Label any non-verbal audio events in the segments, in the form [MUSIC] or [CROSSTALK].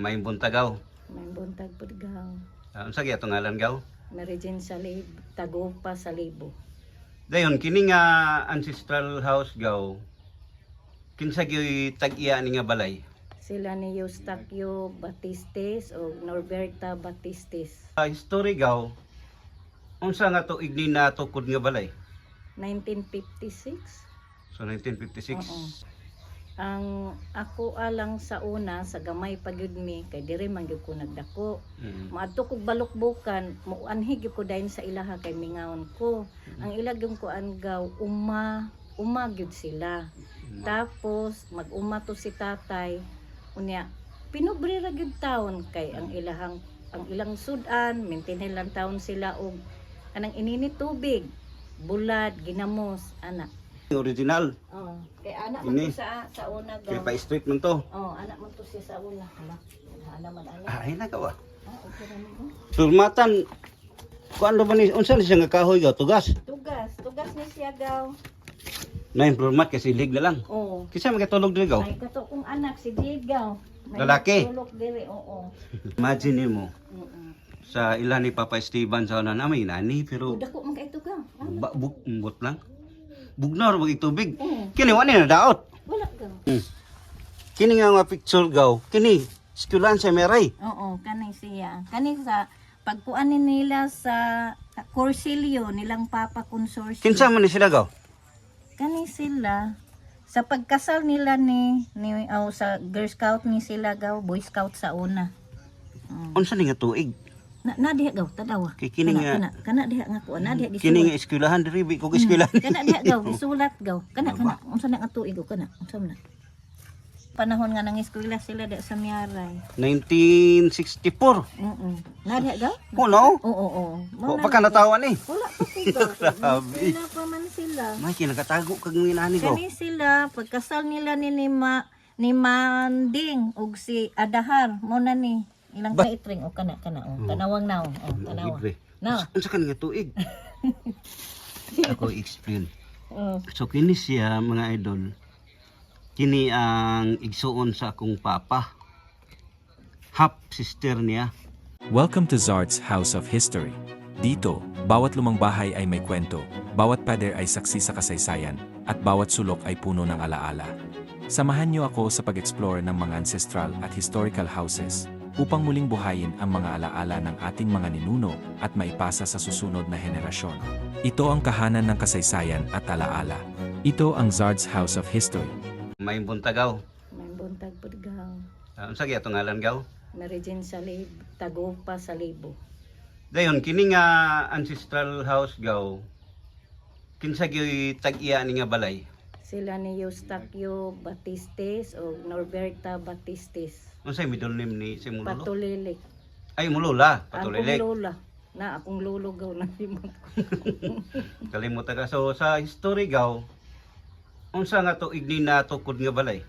may buntagaw. May buntag pud gaw. Uh, unsa gyud atong ngalan gaw? Merijin sa lib, tagupa sa libo. Dayon kini nga ancestral house gaw. Kinsa gyud tag-iya ni nga balay? Sila ni Eustaquio Batistes o Norberta Batistes. Sa history gaw, unsa nga tuig ni natukod nga balay? 1956. So 1956. Oo. Ang ako alang sa una sa gamay pagyud mi kay dire man gyud ko nagdako. Mm. Maadto kog balukbukan, muanhig gyud ko dayon sa ilaha kay mingaon ko. Ang ilag yung kuan gaw uma uma gyud sila. Tapos mag-uma to si tatay unya pinobre ra gyud taon kay ang ilahang ang ilang sudan maintain lang taon sila og anang inini tubig bulad ginamos ana Original. oh kay anak Ini. man to sa sa una Kaya gaw pa straight man to. oh anak man to siya sa una hala hala man ana Ah, ay nagawa. ah okay ra mo Turmatan. Kuan ba ni unsa ni siya nga kahoy gaw tugas? tugas tugas ni siya gaw Na improvement kasi lig na lang. oh Kisa magkatulog diri gaw? Ay, kato kong anak, si Digaw. May Lalaki? Tulok diri, oo. [LAUGHS] Imagine mo Mm-mm. sa ilan ni Papa Esteban sa una namin nani pero Dako man kay. Ano? ba, buk, buk lang. Bugnar mag tubig. Oo. Kini wani na daot. Wala ka. Kini nga nga picture gaw. Kini eskwelahan sa Meray. Oo, kanay siya. Kani sa pagkuanin nila sa Corsilio nilang Papa Consortium. Kinsa man ni sila gaw? Kani sila sa pagkasal nila ni ni oh, sa Girl Scout ni sila gaw, Boy Scout sa una. Mm. Unsa ni nga tuig? Na, na diha gaw tadawa. Kay kini nga- kana, kana diha nga kuan, na diha Kini nga gisulat. eskwelahan diri bi ko eskwelahan. Kana diha gaw, gisulat [LAUGHS] gaw. Kana kana, unsa na nga tuig kana? Unsa na? Panahon nga nang eskwela sila di sa Miaray. 1964. Oo. Na diha gaw? Oh no. Oo, oo. Wa pa ka natawa ni. Wala pa. [LAUGHS] Grabe. Wala pa man sila. May kinakatago kag nginani gaw. Kani sila pagkasal nila ni ni Ma, ni Manding ug si Adahar mo na ni ilang Ba- kaitring o kana kana o tanawang naw o tanawa. Libre. Na. Unsa ka nga tuig? [LAUGHS] Ako explain. Oh. So kini siya mga idol. Kini ang igsuon sa akong papa. Half sister niya. Welcome to Zard's House of History. Dito, bawat lumang bahay ay may kwento, bawat pader ay saksi sa kasaysayan, at bawat sulok ay puno ng alaala. Samahan niyo ako sa pag-explore ng mga ancestral at historical houses upang muling buhayin ang mga alaala ng ating mga ninuno at maipasa sa susunod na henerasyon. Ito ang kahanan ng kasaysayan at alaala. Ito ang Zard's House of History. May buntagaw. May buntag pud gaw. Uh, unsa gyud atong ngalan gaw? Merijin sa lib, tagupa sa libo. Dayon kini nga ancestral house gaw. Kinsa gyud tag-iya ni nga balay? Sila ni Eustaquio Batistes o Norberta Batistes. Unsay middle name ni si Mulolo? Patulilik. Ay Mulula, Akong Patulilik. lola. Na akong lolo gaw [LAUGHS] na limot. Kalimutan ka. So sa history gaw, unsa nga tuig ni natukod nga balay?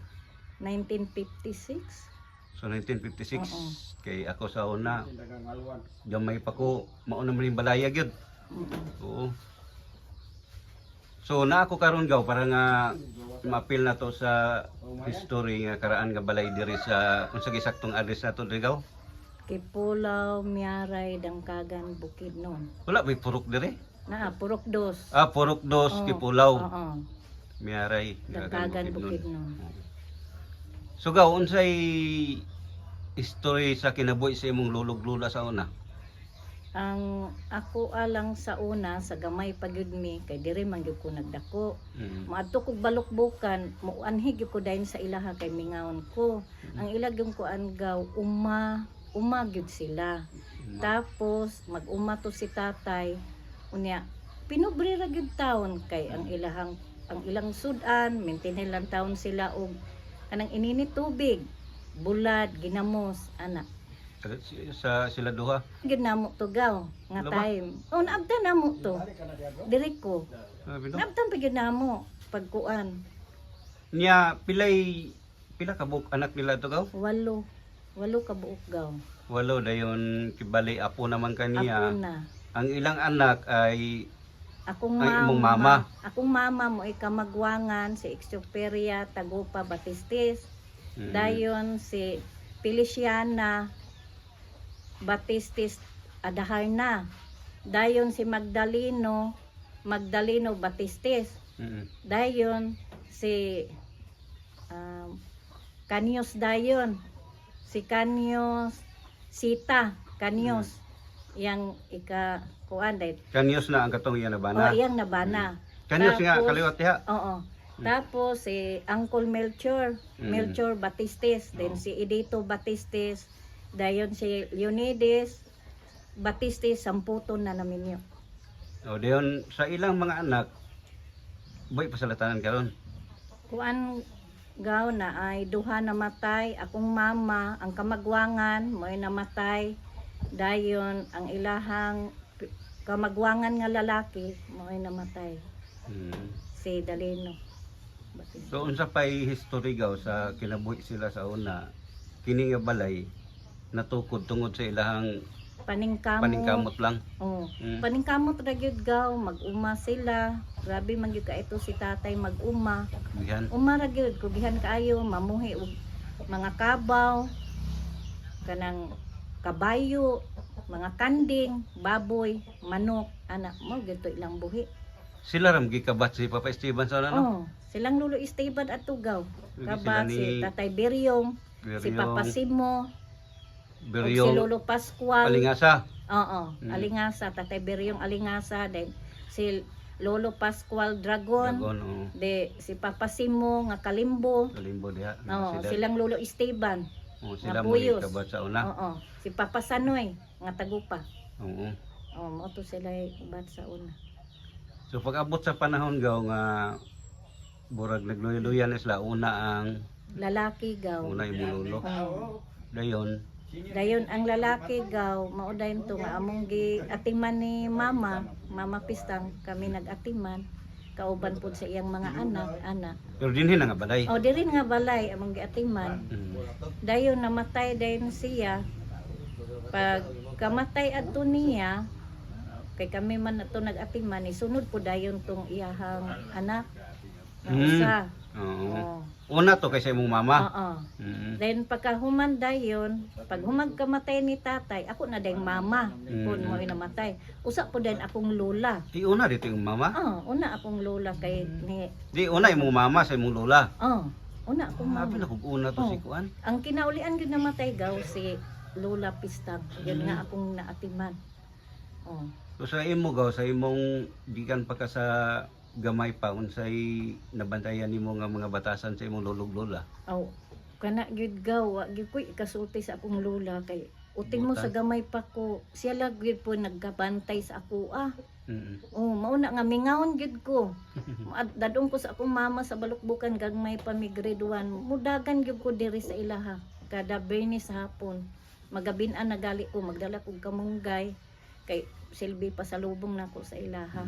1956. So 1956 Oo. kay ako sa una gamay pa ko mauna man balaya gyud. Mm-mm. Oo. So na ako karon gaw para nga mapil na to sa history nga karaan nga balay diri sa unsa gisaktong address nato diri gaw? Kipulaw, Miaray, Dangkagan, Bukidnon. Wala may purok diri. Na, Purok Dos. Ah, purok dos Oo. Kipulaw, Oo. Miaray, Dangkagan, Bukidnon. Bukidnon. So gaw unsay history sa kinabuhi sa imong lulog lula sa una? Ang ako alang sa una sa gamay pagyud mi kay dire man gyud ko nagdako. Mm. Maadto kog balukbukan, muanhig gyud ko dayon sa ilaha kay mingaon ko. Ang ilag yung kuan gaw uma uma gyud sila. Tapos mag-uma to si tatay unya pinobre ra gyud taon kay ang ilahang ang ilang sudan maintain lang taon sila og kanang inini tubig bulad ginamos ana Sa sila duha. gid namo to gaw nga ba? time oh naabtan namo to diri ko Sabi no? naabtan pa namo pagkuan Nya pilay pila ka buok anak nila to gaw? walo walo ka buok gaw Walo dayon kibali apo naman kaniya. na Ang ilang anak ay akong Ay, mama, imong mama. akong mama mo ay kamagwangan si Exoperia Tagupa Batistis mm, dayon si Feliciana Batistis Adaharna. Dayon si Magdaleno Magdaleno Batistis. Mm. Dayon si um, Kanyos Dayon. Si Kanyos Sita Kanyos. Yang ika kuan dahil. Kanyos na ang katong iya na O bana. iyang nabana. Kanyos nga Tapos- kaliwat diha. Oo. Tapos si Uncle Melchor, Mm. Melchor Batistes, then si Edito Batistes, dayon si Leonides Batistes, samputon na namin yun. O dayon sa ilang mga anak boy pasalatanan karon. Kuan gaw na ay duha namatay, akong mama, ang kamagwangan, mo'y namatay. Dayon ang ilahang kamagwangan nga lalaki, mo'y namatay. Mm. Si Daleno. Batistes. So unsa pay history gaw sa kinabuhi sila sa una kini nga balay natukod tungod sa ilahang Paningkamot. paningkamot lang. Oo. Mm. Paningkamot ra gyud gaw, mag-uma sila. Grabe man gyud ka ito si tatay mag-uma. Yan. Uma ra gyud kugihan kaayo mamuhi og mga kabaw kanang kabayo, mga kanding, baboy, manok, anak mo gyud to ilang buhi. Sila ram gikabat si Papa Esteban sa ano? Oh, silang lulo Esteban at tugaw. Kabat ni si Tatay Beryong, si Papa Simo, ug si Lolo Pascual. Alingasa. Oo, Mm. Alingasa, Tatay Beryong Alingasa, then si Lolo Pascual Dragon, Dragon, oh. de si Papa Simo nga Kalimbo, Kalimbo diha. Oo, sila, silang Lolo Esteban, oh, nga sila mo buyos. gikabat sa una. oo, si Papa Sanoy nga Tagupa. Oo. Oh, mo to sila ibat sa una. So pag abot sa panahon gaw nga burag nagluya-luya na sila una ang Lalaki gaw. una imululo. Oo. Dayon Dayon ang lalaki gaw maudayon to nga among gi atiman ni mama, mama pistang kami nag-atiman kauban pud sa iyang mga anak, anak. pero dinhi na nga balay. O diri nga balay among giatiman. Mm. dayon namatay dayon siya pag kamatay adto niya kay kami man ato nag-atiman isunod po dayon tong iyahang anak nga Mm. usa. Oo. Una to kay sa imong mama. Oo. Mm. then pagka human dayon pag humag kamatay ni tatay ako na dayong mama Mm. kun mo namatay usa po din akong lola Di una dito yung mama. ah una akong lola kay ni Di una imong mama sa imong lola. oh una akong Grabe mama na kung una to si Kuan. Ang kinaulian gyud namatay gaw si Lola Pistag. Yun nga akong naatiman. Oh. So sa imo gaw sa imong gikan pa ka sa gamay pa unsay nabantayan nimo nga mga batasan sa imong lolog lola. Aw, kana gyud gaw, wa gyud ko ikasulti sa akong lola kay uting mo sa gamay pa ko. Siya lang gyud po nagkabantay sa ako ah. Mm. Oh, mao na nga mingawon gyud ko. [LAUGHS] Dadong ko sa akong mama sa balukbukan gagmay pa mi grade 1. Mudagan gyud ko diri sa ilaha kada Bernis hapon. Magabin-an na gali ko magdala kog kamunggay kay silbi pa sa lubong nako sa ilaha.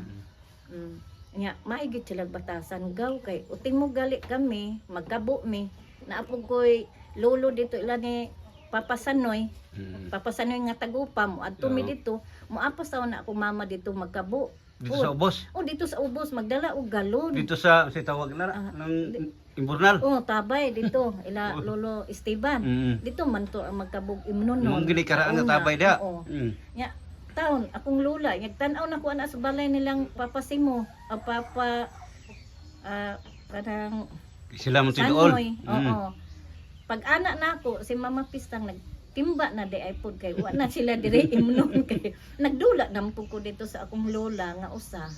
Mm. Nya, maigit sila batasan gaw kay uting mo gali kami, magkabo mi. Naapog ko'y lolo dito ila ni Papa Sanoy, Mm. Papa Sanoy nga tagupa mo adto mi dito. Moapas taon na ako mama dito magkabo. Dito sa ubos. Oh, dito sa ubos magdala og galon. Dito sa si tawag na Ah, ng imburnal. Oh, tabay dito ila [LAUGHS] lolo Esteban. Mm. Dito man to ang magkabog imnon. Mong ginikaraan nga tabay dia. Oo. Mm. Nya, taon, akong lula, nagtanaw na ko ana sa balay nilang Papa Simo, o Papa, ah, parang Sila mo tinuol. Mm. oo. Pag anak na ako, si Mama Pistang nagtimba na di ay pod kay wa na sila dire [LAUGHS] imnon kay nagdula nampo ko dito sa akong lola nga usa.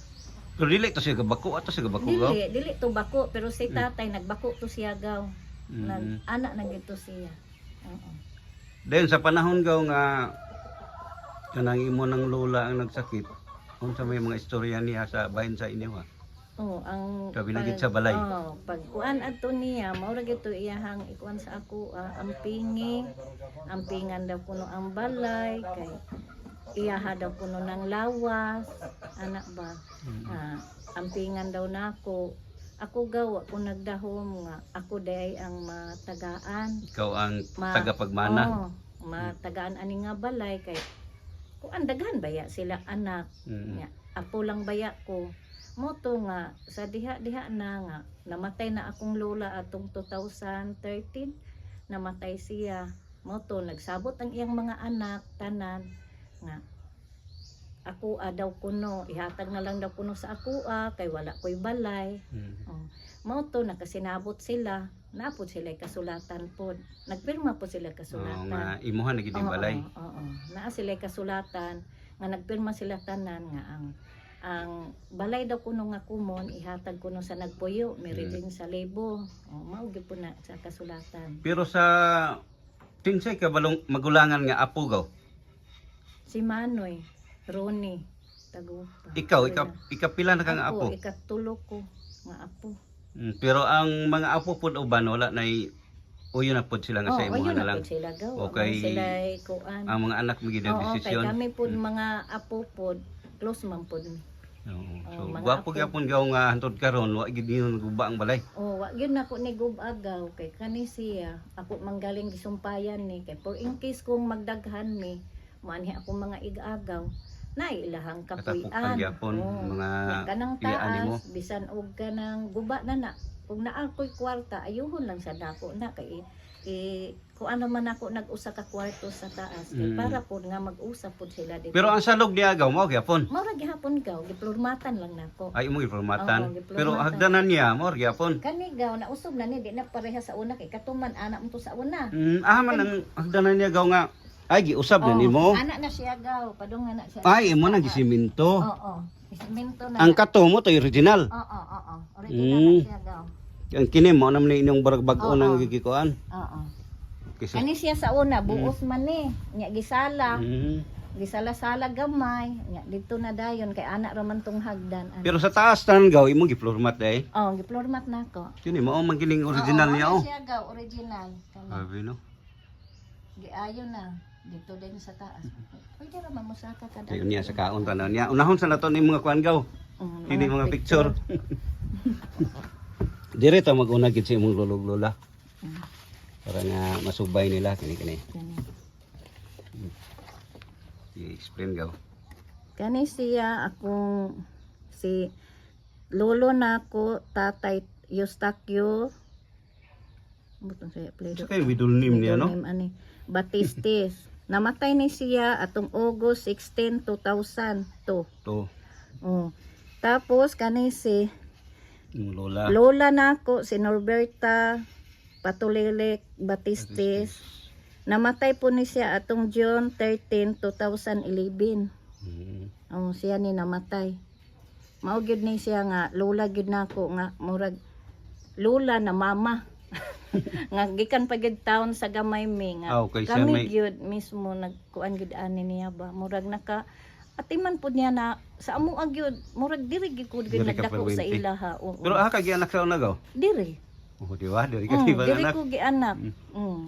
Pero dili to siya gabako ato siya gabako gaw. Dili, dili to bako pero si tatay nagbako to siya gaw. Nag, Mm. anak na gito siya. Oo. Then sa panahon gaw nga kanang imo ng lola ang nagsakit, unsa may mga istorya niya sa bahin sa inyo ha? Oh, ang Sabi na gid sa balay. Oh, pag kuan adto niya, mao ra gito iyahang ikuan sa ako ah, ang pingi, ang pingan daw kuno ang balay kay iyaha daw kuno ng lawas, anak ba? Ah, ang pingan daw nako. Ako gawa ko nagdahom nga ako day ang matagaan. Ikaw ang Ma- tagapagmana. Oh, matagaan ani nga balay kay kuan daghan baya sila anak. Mm. Nya, apo lang baya ko. Moto nga sa diha-diha na nga namatay na akong lola atong 2013 namatay siya Mo to nagsabot ang iyang mga anak tanan nga ako ah, daw kuno ihatag na lang daw kuno sa ako ah, kay wala ko'y balay Mm. oh. Mao to nakasinabot sila napod sila kasulatan pod nagpirma po sila Oo, kasulatan nga imuhan na gid yung balay. Oo, oo. Naa sila kasulatan nga nagpirma sila tanan nga ang ang balay daw kuno nga kumon ihatag kuno sa nagpuyo may Hmm. sa lebo. Oh, mao gyud po na sa kasulatan. Pero sa tinsay ka balong magulangan nga apo gaw. Si Manoy, Ronnie, Tagupa. Ikaw, Wala. ika, ikapila na kang apo. Ikatulo ko nga apo. Mm, pero ang mga apo pud uban wala na uyo na pud sila nga Oh, sa imuha ayun na lang. po sila gaw. Okay. Okay. Sila kuan. Ang mga anak mo gid desisyon. kami po Mm. mga apo po close man po. Oo. So Oh, gwapo apo. gyapon gaw nga hantod karon wa gid niyo naguba ang balay. Oh, wa gyud nako ni gubagaw kay kani siya. Ako manggaling gisumpayan ni kay for in case kung magdaghan mi, manhi ako mga igagaw. Na ilahang kapuy-an. gyapon Oo. mga kanang mo. taas, bisan og kanang guba na na. Kung naa ko'y kwarta, ayuhon lang sa dako na kay eh, kung ano man ako nag-usa ka kwarto sa taas kay Mm. para po nga mag-usap po sila dito. Pero ang salog ni agaw mao gyapon. Mao ra gihapon gaw, giplurmatan lang nako. Ay mo informatan. Oo, diplomata. Pero hagdanan niya mo gyapon. Kani gaw na usog na ni di na pareha sa una kay katuman anak mo to sa una. Mm, ah man ang hagdanan niya gaw nga ay giusab na Oh, nimo. Anak na siya gaw, padung na siya. Ay imo na gisiminto. Oo, oo. Isimento na. Ang kato mo to original. Oo, oo, oo. Original Mm. na siya gaw. Ang kini mo naman inyong baragbag-o Oo. nang gigikuan. Oo. Kasi Kani siya sa una buos man ni. Nya gisala, Mm. gisala-sala gamay. Nya dito na dayon kay anak ra man tong hagdan. Ano. Pero sa taas tanan gaw imo gi-floor mat day. Oh, giplormat nako. Kini mo ang magiling original Oo, niya oh. siya gaw, original. Sabi no. Giayo na dito din sa taas. Pwede ra man mo sa ka kada. Ayun niya sa kaon tanan niya. Unahon sa naton ni mga kuan gaw. Mm, Hindi mga picture. Dire ta mag-una gid sa imong lulog lola. Mm. Para nga masubay nila kini kini. I-explain gaw. Kani siya akong si lolo na ako, tatay Eustachio. Butong siya play Sa kay middle name niya no. ani Batistis. Namatay ni siya atong August 16, 2002. To Oh. Tapos kani si lola. lola nako si Norberta Patulilek Batistis. Namatay po ni siya atong June 13, 2011. Mm. Oh, siya ni namatay. Mao gyud ni siya nga lola gyud nako nga murag lola na mama. [LAUGHS] nga gikan pa gyud taon sa gamay mi nga. Ah, okay, siya kami may- gyud mismo nagkuan gyud ani niya ba murag naka atiman pud niya na sa amo gyud murag diri gyud ko gyud Diri ka nagdako sa perwente. ilaha. Oo. Pero ah kagi anak sa una gaw. diri. Oh, di ba? Diri ka Mm, di ba diri anak? ko gianak. Mm. Mm.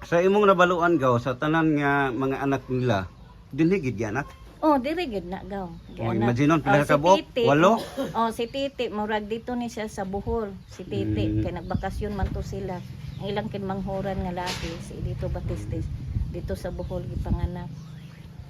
Sa imong nabaluan gaw sa tanan nga mga anak nila, dinhi gid anak. Oh, diri gid na gaw. Oh, imagine nun, pila Oh, ka buok? Titi. Walo? [LAUGHS] Oh, si Titi, murag dito ni siya sa Bohol. Si Titi, Mm. kay nagbakasyon man to sila. Ang ilang kinmanghuran nga laki, si dito Batistis. Dito sa Bohol gipanganak.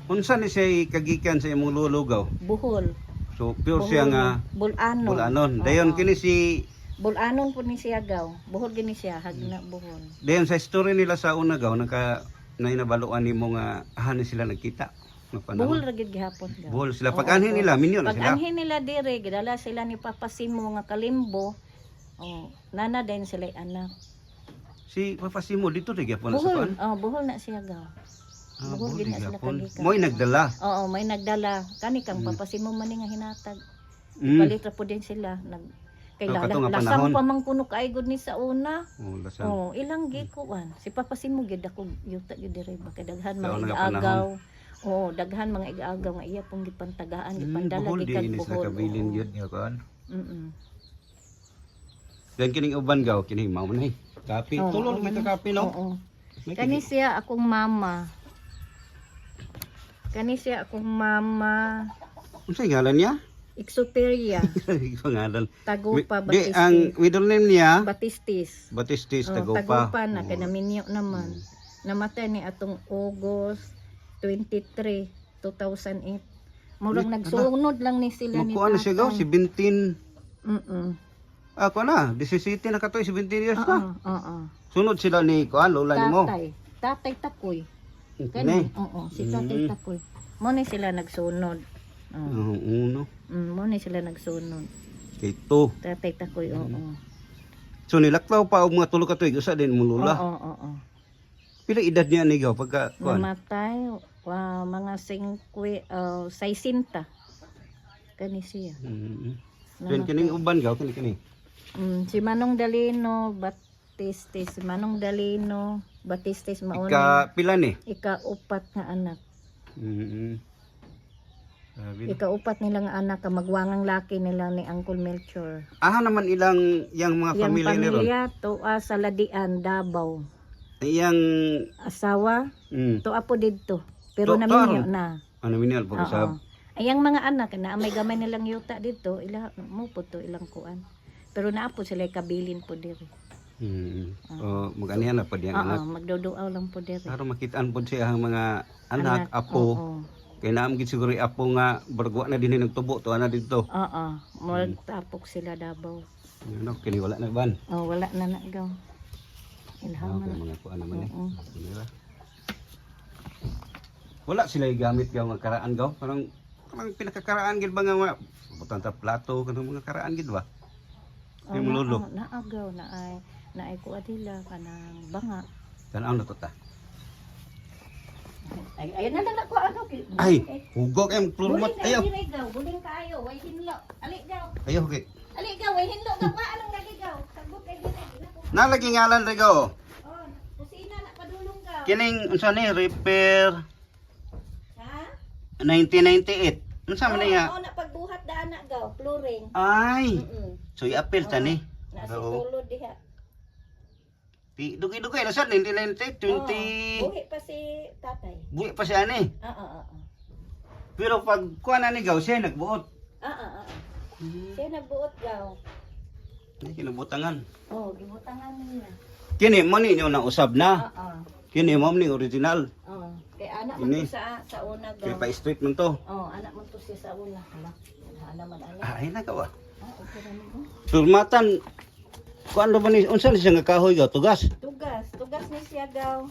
Unsa ni siya kagikan sa imong lolo gaw? Bohol. So pure siya nga Bulanon. bulanon. Dayon Oo. kini si Bulanon po ni siya gaw. Bohol gini siya, hagna Bohol. dayon sa story nila sa una gaw naka na nabaluan nimo nga ahan sila nagkita. Panahon. Bohol ra gid gihapon gaw. Bohol sila Oo, pag anhin oo. nila minyo na Pag sila. anhin nila dire, gidala sila ni Papa Simo nga kalimbo. Oh, nana din sila anak. Si Papa Simo dito rin gyapon sa Buhol, kuan. oh, buhol na siya gaw. Ah, Buhol Bohol gid rin na sila gyapon. kagikan. Mo'y nagdala. Oo, may nagdala. Kani kang Mm. papasimo man nga hinatag. Mm. Palit ra po din sila. Nag kay Oh, lala, kato nga lasang panahon. pa man kuno kay good ni sa una. Oh, lasang. Oh, ilang gikuan. Si papasimo gid ako yuta gid diri ba kay daghan Sa mga una nga igaagaw. Oo, daghan mga igaagaw nga iya pong gipantagaan, Mm, gipandala di inis na buhol. kabilin gyud nga kuan. Mm-mm. Dan kining uban gaw kini mao man ay. Kapi. Oo, Tulol man. kapi no. Oo. May Kani siya akong mama. Kani siya akong mama. Unsay ngalan niya? Exuperia, Pangalan. [LAUGHS] Tagupa, Di, ang Batistis. middle name niya, Batistis. Batistis Oh, Tagupa. Tagupa na, Oo. kay naminyo naman. Namatay ni atong August 23, 2008. Murang Ni- nagsunod lang ni sila ni Magkuha na siya gaw, tatay. 17, Mm-mm. ah, kuha na, 17 na katoy, 17 years Oo, na. oo. Sunod sila ni kuha, lola ni mo. Tatay. Tatay Takoy. Kani. Kani? Oo, si Tatay Mm. Takoy. Mo ni sila nagsunod. Oo. Ang uno. Mm, mo ni sila nagsunod. Kay to. Tatay Takoy, oo. So nilaklaw pa og mga tulo ka tuig usa din mo Oo, lula. oo, oo. Pila edad niya ni gaw pagka kuan. Namatay, wa mga 5, uh, 60. Kani siya. Mm. Then kining uban gaw kini kini. Mm, si Manong Dalino, Batistis, si Manong Dalino, Batistis mauni. Ika pila ni? Ika-upat nga anak. Mm. Na. Ika-upat nila nga anak, ka magwangang laki nila ni Uncle Melchor. Aha naman ilang yang mga Yang pamilya ni ron. pamilya, to ah, sa Ladian, Davao. Iyang Asawa, mm, to apo didto. Pero To- naminyo to, na. ano minal po sa Oo. Ayang mga anak na may gamay nilang yuta dito, ila mo po to ilang kuan. Pero naapo sila kabilin po diri. Mm. O mag-anihan na pa diyang Oo, anak. magduduaw lang po diri. Para makitaan po siya ang mga anak, apo. Oo. Kaya naam gid siguro apo nga bargwa na din nagtubo to ana dito. Oo, magtapok sila Davao. Ano kini wala na ban. Oh, wala na na gaw. Okay, Ilhaman. mga kuan naman eh. Nila. Wala sila gamit gaw nga karaan gaw. Parang parang pinakakaraan gid ba nga mga butang ta plato kanang mga karaan gid ba? Oh, Yung lolo. na, naagaw na ay na ay ko adila kanang banga. Tanaw na to ta. Ay ayun na lang ako ano kay. Ay, hugo kay plurmat ayo. buling kayo, way hinlo. Ali gaw. Ayo okay. Ali gaw, way hinlo gaw pa anong lagi gaw. Sagot kay dinay. Nako. Nalagi ngalan gaw. Oh, kusina na padulong gaw. Kining unsa ni repair Ha? 1998. Unsa man niya? Oo, na pagbuhat daan na gaw, flooring. Ay, Mm. so i-appeal ta ni. Na si Oo. tulod diha. Pi dugay-dugay na sa 1998, 20 Oo, buhi pa si tatay. buwi pa siya ni. Ah, ah, ah. ah. Pero pag kuha na ni gaw siya nagbuot. Ah, ah, ah. Siya nagbuot gaw. Ay, kinubutangan. Oh, gibutangan niya. Kini mo ni na usab na. Ah, ah. Kini mo ni original. Oh, kay anak mo Ini. to sa sa una Kaya gaw. pa straight man to. Oh, anak mo to siya sa una. Hala. Hala man ala. Ay na gawa. Ah, okay ra mo. Turmatan. Kuan ba ni unsa ni siya nga kahoy gaw tugas. Tugas, tugas ni siya gaw.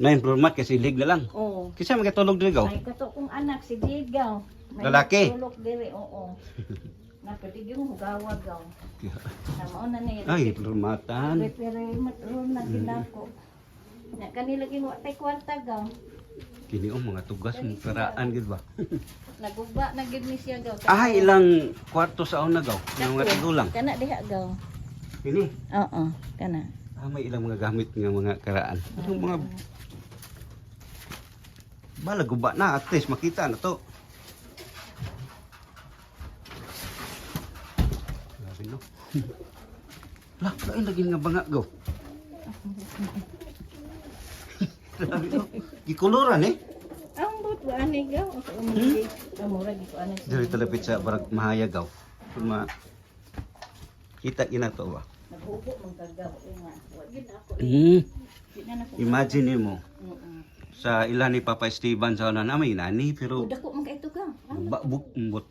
Nine turmat kasi lig na lang. Oh. Kisa magkatulog diri gaw. May kato kong anak si. May Lalaki? Tulok diri, oo. [LAUGHS] Napatig yung hugawa gaw. Na mao na ni. Ay, turmatan. Pero matron na ginako. Na kanila gin wa tay kwarta gaw. Kini oh mga tugas mo karaan gid ba. [LAUGHS] Nagugba na gid ni siya gaw. Ah, ilang kwarto sa una gaw. Nga mga tigulang. Kana diha gaw. Kini. Oo, kana. Ah, may ilang mga gamit nga mga karaan. Itong mga Bala guba na at least makita na to. Grabe no. Lah, lain lagi nga banga go. Grabe no. Gikuluran eh. Ang but wa ani gaw. Amura gi ko ani. Dari talapit sa barag mahaya gaw. Kuma kita ina to ba. Naghugo man kagaw nga. Wa gid ako. Hmm. Na nako. Imagine mo sa ilan ni Papa Esteban sa una na may nani pero Dako man kay ito gaw. Ah, Ba, bug, bot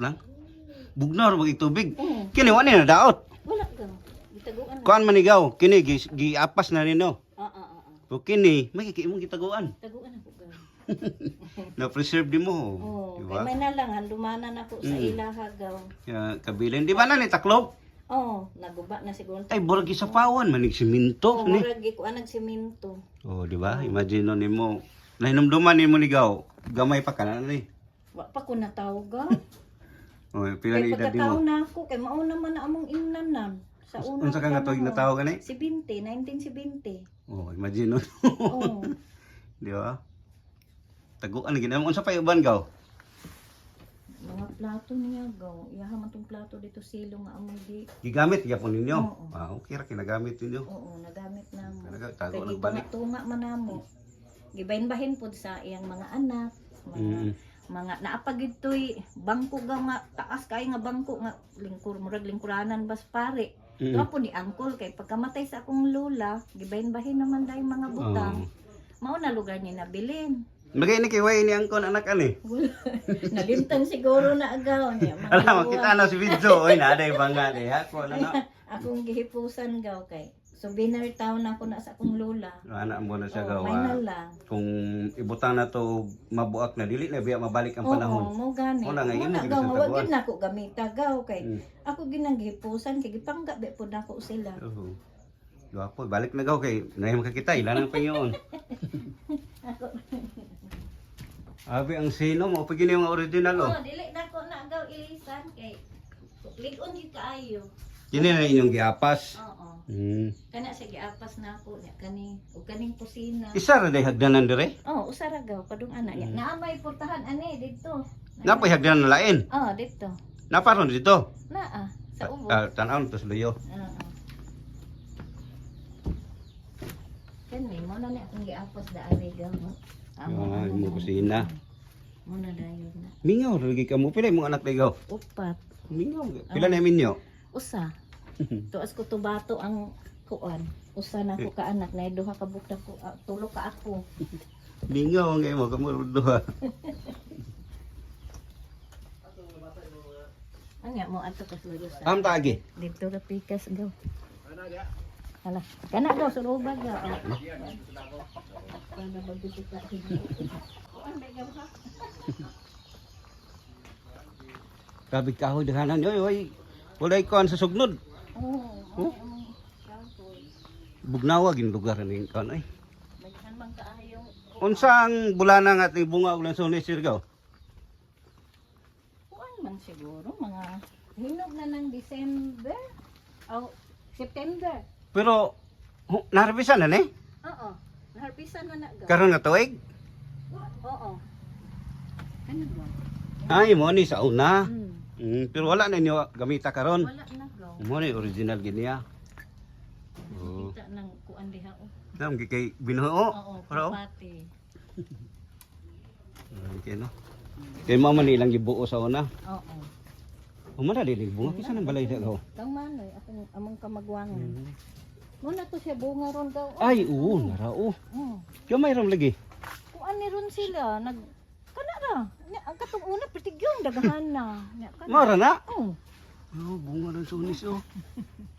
lang. Bugnar mag tubig. Oo. Kini wani na daot. Wala gaw. Gitaguan na. Kuan manigaw, kini gi, gi apas na nino. Ah ah. ah. O kini may imong gitaguan. Taguan ako gaw. Na [LAUGHS] preserve di mo, Oh, di kay may na lang handumanan ako sa Mm. ilaha gaw. Ya, kabilin di ba na ni taklob? Oh, naguba na siguro. Ay burag sa pawan manig Oh, siminto ni. murag gi ko anag semento. Oh, di ba? Imagine no nimo. Nahinumduman nimo ni gaw. Gamay pa kana ni. Wa pa ko nataw gaw. [LAUGHS] Oh, pila ni edad pagkataon mo? na ako, kay mao naman na among imnanan. Sa una. Unsa ka nga tuig natawo gani? 70, 1970. Oh, imagine no. Oh. [LAUGHS] di ba? Taguan na unsa pa uban gaw? mga plato niya gaw. Iyaha man tong plato dito silong nga among di. Gigamit gyapon ninyo. Oo. Ah, okay ra kinagamit ninyo. Oo, nagamit na mo. Talaga, tago lang balik. tunga man namo. Gibahin-bahin pud sa iyang mga anak, mga Mm. Mga naapagid toy bangko ga nga taas kay nga bangko nga lingkur murag lingkuranan bas pare. Mm. Po ni uncle kay pagkamatay sa akong lola, gibahin-bahin naman dahil mga butang. Oh. Mao na lugar niya nabilin. Bagay ni kay way ni angkon anak ani. Wala. [LAUGHS] Nalintang siguro na agaw niya. [LAUGHS] Alam makita na si video oy na day banga ni ha ko na na. [LAUGHS] Akong gihipusan gaw kay So binartaw na ako na sa akong lola. Ana mo na siya Oh, gawa. final lang. Kung ibutang na to mabuak na dili na biya mabalik ang Oo, panahon. mo gani. Wala nga, yun wag taguan. yun na ako gamita gaw kay Mm. ako ginang gipusan kay gipangga be pud nako sila. Oo. Gwapo, balik na gaw kay nahi makakita ilan ang pangiyon. [LAUGHS] Abi ang sino mo pag yung original oh. Oh, dili na ko na gaw ilisan kay ligon gid kaayo. Kini na inyong giapas. Oo. Hmm. Kana sa giapas na ako nya kani ug kaning kusina. Isa ra day hagdanan dire. Oh, usara gaw padung ana nya. Naamay portahan ani. Napay hagdanan na lain. Oh, dito. Naparon dito. Naa sa ubo. Ah, tanaw to luyo. Oo. Kani mo na ni akong giapas da ari gaw. Amo Ah, mo na. kusina. Mo na dayon na. Mingaw lagi ka mo pila mo anak ligaw. Upat. Mingaw. Pila na minyo. Usa. Tuas ko tubato ang kuan. Usa na ko ka anak na duha ka bukta ko ah, tulo ka ako. [LAUGHS] Mingaw ngay mo kamo duha. [LAUGHS] Anya mo ato ka sulo sa. Am taagi. Dito ka pikas gaw. Hala, kana gaw sulubag gaw. Para bagito ka. Kuan ba gaw ha? Grabe kahoy daghanan oy oy. Walay kuan sa sugnod. Oh? Bugnawa gin lugar ning kan ay. Daghan man kaayo. Unsang bulana nga ating bunga ulan sa Sirgaw? Kuan man siguro mga hinog na ng December. O September. Pero narbisan na ni. Oo. Naharpisan man na gaw. Karon nga tuig. Oo. Ano ba? Ay mo ni sa una. Hmm. Mm, pero wala na inyo gamita karon. Wala na. Mo ni original gid niya. Oo. Kita ng kuan diha o. Nam kay binuo. Oo, Pero pati. [LAUGHS] okay no. Kay mo man ilang gibuo sa una. Oo. Umara din bunga kisa nang balay sa gaw. Kang manoy akong among kamagwangan. Muna to siya bunga ron gaw. Ay, oo, narao. Mm. Yo may ram lagi. Kuan ni ron sila nag kana ra. Ang katong una pitigyon dagahan na. Mara na. Oh. Oh, bunga ng sunis oh.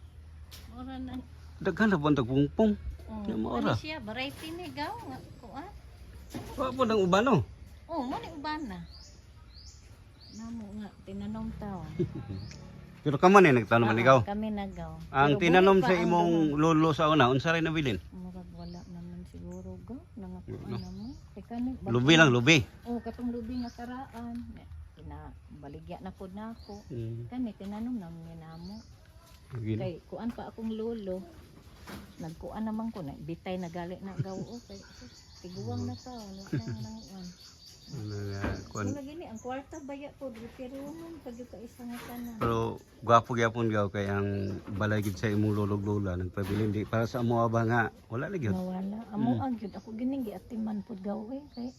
[LAUGHS] Ora na. Daghan na bantag pungpong. Oh. Nya mo Ano siya variety ni gaw kuan. Wa po nang uban oh. Oh, mo ni uban na. Namo nga tinanom taw. [LAUGHS] Pero kamo ni nagtanom man ikaw. Kami nagaw. Ang Pero tinanom sa ang imong lolo sa una, unsa rin nabilin? Murag wala naman siguro gaw. Nangakuan na mo. Kay kani. Lubi lang, lubi. Oh, katong lubi nga karaan. Ina baligya na pod nako. Hmm. Kami tinanom namin ni namo. Kay kuan pa akong lolo. Nagkuan naman ko na bitay na gali na gaw o kay tiguwang na ta wala na nang kuan. Ano nga, kuwan. Wala gini ang kwarta baya po pero man pag ka isa nga tanan. Pero gwapo gyapon gaw kay ang balay gid sa imong lolog lola nagpabilin di para sa amo ba nga wala lagi. Mawala. Amo ang gyud ako gining giatiman pud gaw eh kay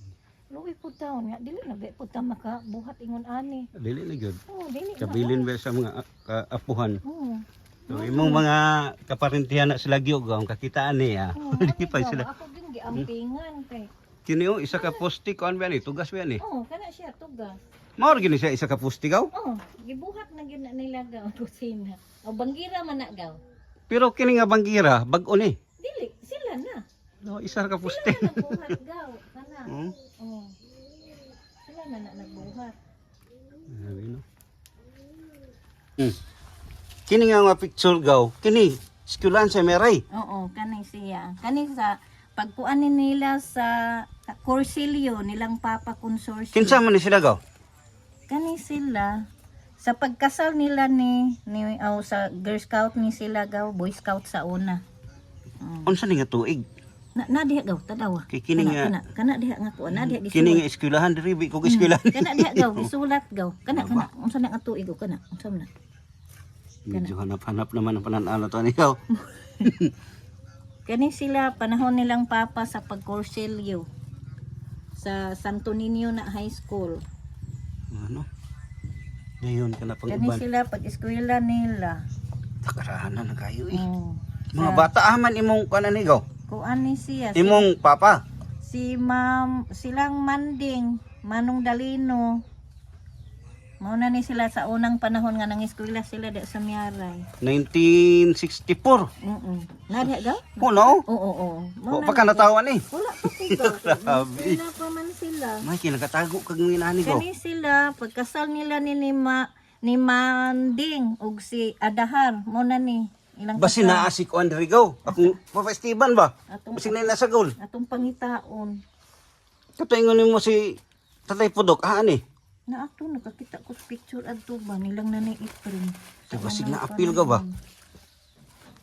luwi pud taon nga dili na be pud ta makabuhat ingon ani. Dili na gyud. Oh, dili. Kabilin ba sa mga a- kaapuhan. Oh. So imong mga kaparintihan na sila gyud gaw kakitaan niya. Oh, [LAUGHS] Di pa ano sila. Ako gin giampingan kay. Kini oh, isa ka posti kuan ba ni tugas ba ni? Oh, kana siya tugas. Mao gini siya isa ka posti gaw. Oh, gibuhat na gyud na nila gaw ang kusina. O banggira man na gaw. Pero kini nga banggira bag-o ni. Dili, sila na. No, isa ka posti. Sila na nagbuhat gaw. Kana. [LAUGHS] Hmm. Oh. Sila na na nagbuhat. Sabi, no? Hmm. Kini nga nga picture gaw, kini eskwelahan sa Meray. Oo, kanay siya. Kani sa pagkuanin nila sa Corsilio nilang Papa Consortium. Kinsa man ni sila gaw? Kani sila sa pagkasal nila ni ni oh, sa Girl Scout ni sila gaw, Boy Scout sa una. Mm. Unsa ni nga tuig? Na, na diha gaw tadawa. Kay kini kana, nga- kana, kana diha nga kuan, na diha Kini gisulat. nga eskwelahan diri bi ko eskwelahan. Kana diha gaw, [LAUGHS] gisulat gaw. Kana kana, unsa na nga tuig kana? Unsa man na? Medyo hanap-hanap naman ang pananalo to ni gaw. [LAUGHS] Kani sila panahon nilang papa sa pagkorselyo sa Santo Niño na High School. Ano? Dayon ka na pang Kani uban. sila pag eskwela nila. Takarahanan na kayo eh. Mm. Mga bata aman imong kanan ni gaw. Kuan ni siya. Si, Imong papa. si Ma'am silang Manding, Manong Dalino. Mauna ni sila sa unang panahon nga nang eskwela sila di sa Miaray. 1964. Mm. Nari ga? Oh no? Oo, oo. O pa ka natawan eh. Wala pa. [LAUGHS] Grabe. Wala pa man sila. May kinagatago kag nginani ko. Kani sila pagkasal nila ni Nima ni Manding ug si Adahar mo na ni ilang Basi kasal. naa si Kuan Rigaw. Akong pa-festival ba? atong Basi na nasa gol. atong pangitaon Kataingon mo si Tatay Pudok. Ah, ani? na ato nakakita ko sa picture adto ba nilang nanay April Di ba sig na appeal ka ba?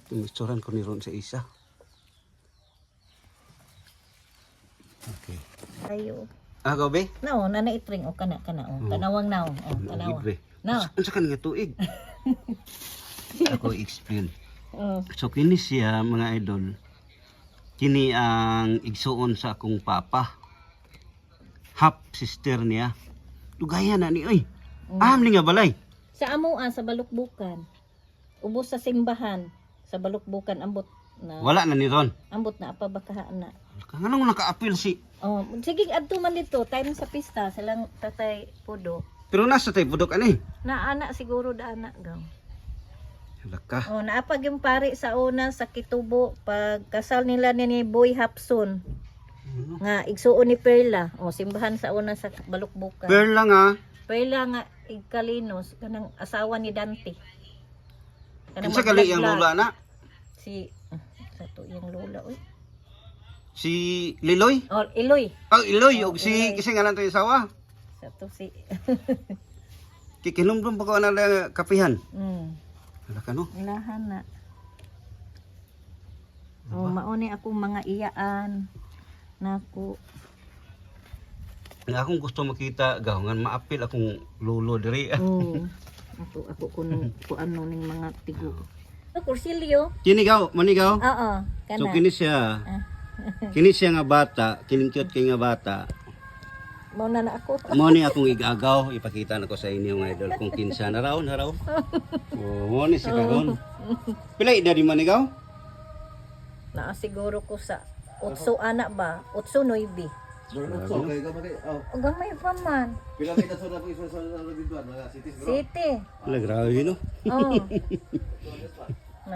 Tumisturan ko ni Ron sa isa. Okay. ayo Ah, gabi? no nanay April o kana kana o kanawang naw o kanawang Libre. no Ano sa kanina tuig? [LAUGHS] Ako explain. Oh So kini siya mga idol. Kini ang igsuon sa akong papa. Half sister niya. Dugaya na ni oy. Aham ni nga balay. sa amuan sa balukbukan ubos sa simbahan sa balukbukan ambot na Wala na ni Ron. ambot na apa bakahaan na Kanang naka-appeal si Oh, sige adto man dito time sa pista silang tatay pudo. pero nasa tay pudok ani. Na anak siguro da anak gaw. Hala ka. Oh, naapag yung pari sa una sa Kitubo pag kasal nila ni, ni Boy Hapson nga igsuon ni Perla. Oh, simbahan sa una sa Balukbukan. Pero lang ah. Perla nga igkalinos kanang asawa ni Dante. Kinsa kali ang maglag-lag. lula na? Si ah, sa to yung lula oy. Si Liloy? Oh, Iloy. Oh, Iloy. Og si Iloy. kasi nga lang to isawa. Sa to si [LAUGHS] Kikinumdum pa ko na lang kapihan. mm. Hala ka no. Ilahan na. Oh, mauni akong mga iyaan. Naku. Nga akong gusto makita gahongan maapil akong lolo diri. ah. [LAUGHS] Oh. Ako ako kun kuano ning mga tigo. Oh, kursilyo. Kini gaw, manigaw. Oo, kana. So kini siya. Ah. [LAUGHS] Kini siya nga bata, kining cute kay nga bata. Mao na na ako. Mo ni akong igagaw, ipakita na ko sa inyo mga idol kung kinsa na raw, na raw. Oh, mo ni si karon. Pila edad ni manigaw? Naa siguro ko sa utso anak ba? Utso noibi. O gamay pa man. City. Wala grabe no. Oh. [LAUGHS]